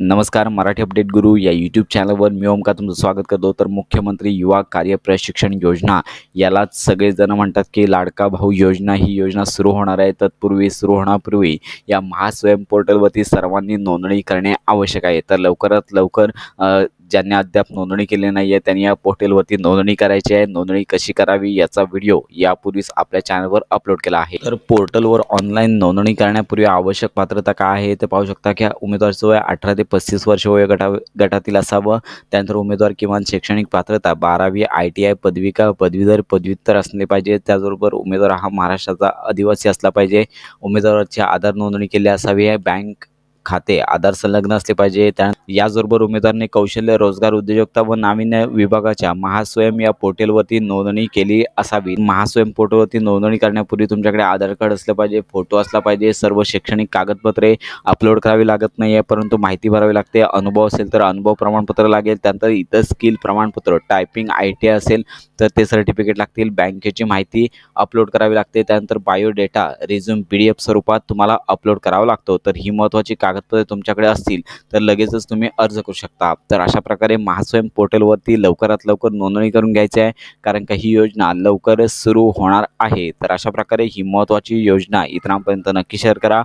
नमस्कार मराठी अपडेट गुरु या यूट्यूब चॅनलवर मी ओमका तुमचं स्वागत करतो. तर मुख्यमंत्री युवा कार्य प्रशिक्षण योजना यालाच सगळेजण म्हणतात की लाडका भाऊ योजना ही योजना सुरू होणार आहे. तत्पूर्वी सुरू होण्यापूर्वी या महास्वयं पोर्टलवरती सर्वांनी नोंदणी करणे आवश्यक आहे. तर लवकरात लवकर ज्यांनी अद्याप नोंदणी केली नाही आहे त्यांनी या पोर्टलवरती नोंदणी करायची आहे. नोंदणी कशी करावी याचा व्हिडिओ यापूर्वीच आपल्या चॅनलवर अपलोड केला आहे. तर पोर्टलवर ऑनलाईन नोंदणी करण्यापूर्वी आवश्यक पात्रता काय आहे ते पाहू शकता. की उमेदवारचं वय अठरा ते पस्तीस वर्ष वय गटा गटातील असावं. त्यानंतर उमेदवार किमान शैक्षणिक पात्रता बारावी आय टी आय पदविका पदवीधर पदव्युत्तर असले पाहिजे. त्याचबरोबर उमेदवार हा महाराष्ट्राचा आदिवासी असला पाहिजे. उमेदवाराची आधार नोंदणी केली असावी आहे. बँक खाते आधार संलग्न असले पाहिजे. त्या याचबरोबर उमेदवारांनी कौशल्य रोजगार उद्योजकता व नाविन्य विभागाच्या महास्वयं या पोर्टलवरती नोंदणी केली असावी. महास्वयं पोर्टलवरती नोंदणी करण्यापूर्वी तुमच्याकडे आधार कार्ड असलं पाहिजे फोटो असला पाहिजे सर्व शैक्षणिक कागदपत्रे अपलोड करावी लागत नाही आहे परंतु माहिती भरावी लागते. अनुभव असेल तर अनुभव प्रमाणपत्र लागेल. त्यानंतर इतर स्किल प्रमाणपत्र टायपिंग आय टी आय असेल तर ते सर्टिफिकेट लागतील. बँकेची माहिती अपलोड करावी लागते. त्यानंतर biodata resume P D F स्वरूपात तुम्हाला अपलोड करावा लागतो. तर ही महत्त्वाची कागदपत्रे तुमच्याकडे असतील तर लगेचच तुम्ही अर्ज करू शकता. तर अशा प्रकारे महास्वयं पोर्टलवरती लवकरात लवकर नोंदणी करून घ्यायची आहे कारण का ही योजना लवकरच सुरू होणार आहे. तर अशा प्रकारे ही महत्त्वाची योजना इतरांपर्यंत नक्की शेअर करा.